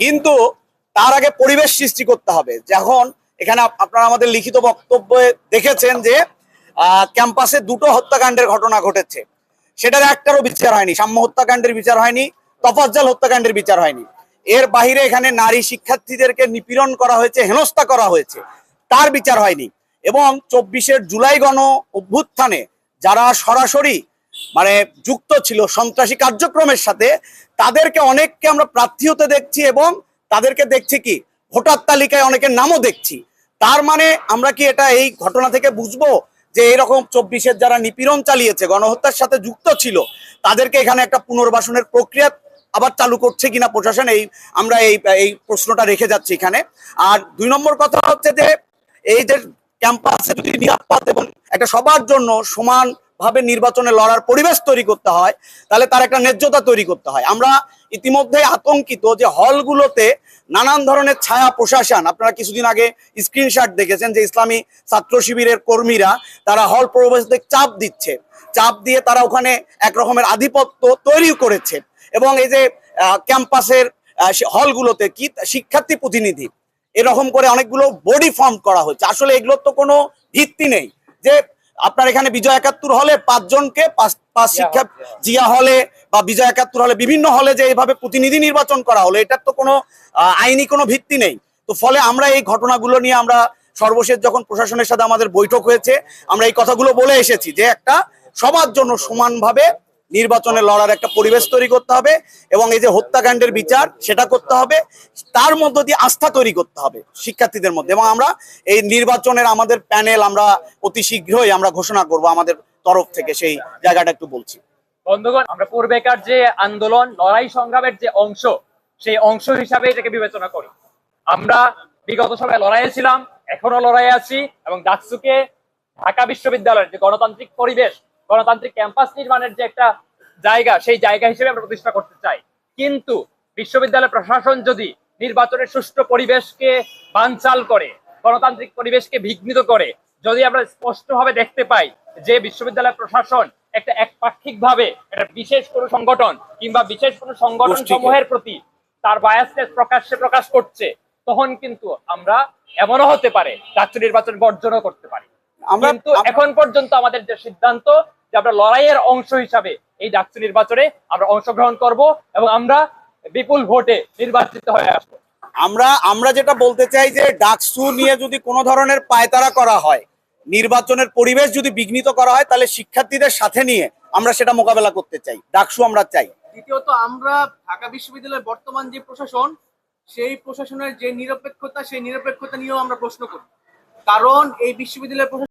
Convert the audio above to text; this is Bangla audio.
কিন্তু তার আগে পরিবেশ সৃষ্টি করতে হবে। যখন এখানে আপনারা আমাদের লিখিত বক্তব্যে দেখেছেন যে ক্যাম্পাসে দুটো হত্যাকাণ্ডের ঘটনা ঘটেছে। সেটার একটারও বিচার হয়নি। সাম্য হত্যাকাণ্ডের বিচার হয়নি, তফাজ্জাল হত্যাকাণ্ডের বিচার হয়নি। এর বাইরে এখানে নারী শিক্ষার্থীদেরকে নিপীড়ন করা হয়েছে, হেনস্থা করা হয়েছে, তার বিচার হয়নি। এবং চব্বিশের জুলাই গণ অভ্যুত্থানে যারা সরাসরি মানে যুক্ত ছিল সন্ত্রাসী কার্যক্রমের সাথে, তাদেরকে অনেককে আমরা প্রার্থী হতে দেখছি এবং তাদেরকে দেখছি কি? ভোটার তালিকায় অনেকের নামও দেখছি। তার মানে আমরা কি এটা এই ঘটনা থেকে বুঝব যে এরকম চব্বিশের যারা নিপীড়ন চালিয়েছে, গণহত্যার সাথে যুক্ত ছিল, তাদেরকে এখানে একটা পুনর্বাসনের প্রক্রিয়া আবার চালু করছে কিনা প্রশাসন, এই আমরা এই এই প্রশ্নটা রেখে যাচ্ছি এখানে। আর দুই নম্বর কথা হচ্ছে যে, এই যে ক্যাম্পাসে যদি নিরাপদ এবং একটা সবার জন্য সমান ভাবে নির্বাচনে লড়ার পরিবেশ তৈরি করতে হয়, তাহলে তার একটা ন্যায্যতা তৈরি করতে হয়। আমরা ইতিমধ্যে আতঙ্কিত যে হলগুলোতে নানান ধরনের ছায়া প্রশাসন, আপনারা কিছুদিন আগে স্ক্রিনশট দেখেছেন যে ইসলামী ছাত্র শিবিরের কর্মীরা তারা হল প্রবেশদের চাপ দিচ্ছে। চাপ দিয়ে তারা ওখানে এক রকমের আধিপত্য তৈরি করেছে। এবং এই যে ক্যাম্পাসের হলগুলোতে কি, শিক্ষার্থী প্রতিনিধি, এরকম করে অনেকগুলো বডি ফর্ম করা হচ্ছে। আসলে এগুলোর তো কোনো ভিত্তি নেই। যে আপনার এখানে বিজয় একাত্তর হলে পাঁচজনকে পাঁচ শিক্ষা জিয়া। হলে বা বিজয় একাত্তর হলে বিভিন্ন হলে যে এইভাবে প্রতিনিধি নির্বাচন করা হলো এটার তো কোনো আইনি কোনো ভিত্তি নেই। তো ফলে আমরা এই ঘটনাগুলো নিয়ে আমরা সর্বশেষ যখন প্রশাসনের সাথে আমাদের বৈঠক হয়েছে আমরা এই কথাগুলো বলে এসেছি যে একটা সবার জন্য সমানভাবে নির্বাচনে লড়ার একটা পরিবেশ তৈরি করতে হবে এবং এই যে হত্যাকাণ্ডের বিচার সেটা করতে হবে। তার মধ্য দিয়ে আস্থা তৈরি করতে হবে শিক্ষার্থীদের মধ্যে এবং আমরা এই নির্বাচনের আমাদের প্যানেল আমরা অতি শীঘ্রই আমরা ঘোষণা করব আমাদের তরফ থেকে, সেই জায়গাটা একটু বলছি। বন্ধুগণ, আমরা পূর্বেকার যে আন্দোলন, লড়াই সংগ্রামের যে অংশ, সেই অংশ হিসাবে এটাকে বিবেচনা করি। আমরা বিগত সময় লড়াইয়ে ছিলাম, এখনও লড়াইয়ে আছি এবং ডাকসুকে ঢাকা বিশ্ববিদ্যালয়ের যে গণতান্ত্রিক পরিবেশ গণতান্ত্রিক ক্যাম্পাস নির্মাণের যে একটা জায়গা সেই জায়গা হিসেবে আমরা প্রতিষ্ঠা করতে চাই। কিন্তু বিশ্ববিদ্যালয় প্রশাসন যদি নির্বাচনের সুষ্ঠু পরিবেশকে বানচাল করে গণতান্ত্রিক পরিবেশকে বিঘ্নিত করে যদি আমরা স্পষ্টভাবে দেখতে পাই যে বিশ্ববিদ্যালয় প্রশাসন একটা একপাক্ষিক ভাবে একটা বিশেষ কোনো সংগঠন কিংবা বিশেষ কোনো সংগঠন সমূহের প্রতি তার বায়াসনেস প্রকাশ্যে প্রকাশ করছে তখন কিন্তু আমরা এমনও হতে পারে রাষ্ট্র নির্বাচন বর্জনও করতে পারি। কিন্তু এখন পর্যন্ত আমাদের যে সিদ্ধান্ত যে আমরা লড়াইয়ের অংশ হিসাবে এই ডাকসু নির্বাচনে আমরা অংশগ্রহণ করব এবং আমরা বিপুল ভোটে নির্বাচিত হয়ে আসব। আমরা আমরা যেটা বলতে চাই যে ডাকসু নিয়ে যদি কোনো ধরনের পায়তারা করা হয় নির্বাচনের পরিবেশ যদি বিঘ্নিত করা হয় তাহলে শিক্ষার্থীদের সাথে নিয়ে আমরা সেটা মোকাবেলা করতে চাই। ডাকসু আমরা চাই। দ্বিতীয়ত আমরা ঢাকা বিশ্ববিদ্যালয়ের বর্তমান যে প্রশাসন সেই প্রশাসনের যে নিরপেক্ষতা সেই নিরপেক্ষতা নিয়েও আমরা প্রশ্ন করি। কারণ এই বিশ্ববিদ্যালয়ের প্রশাসন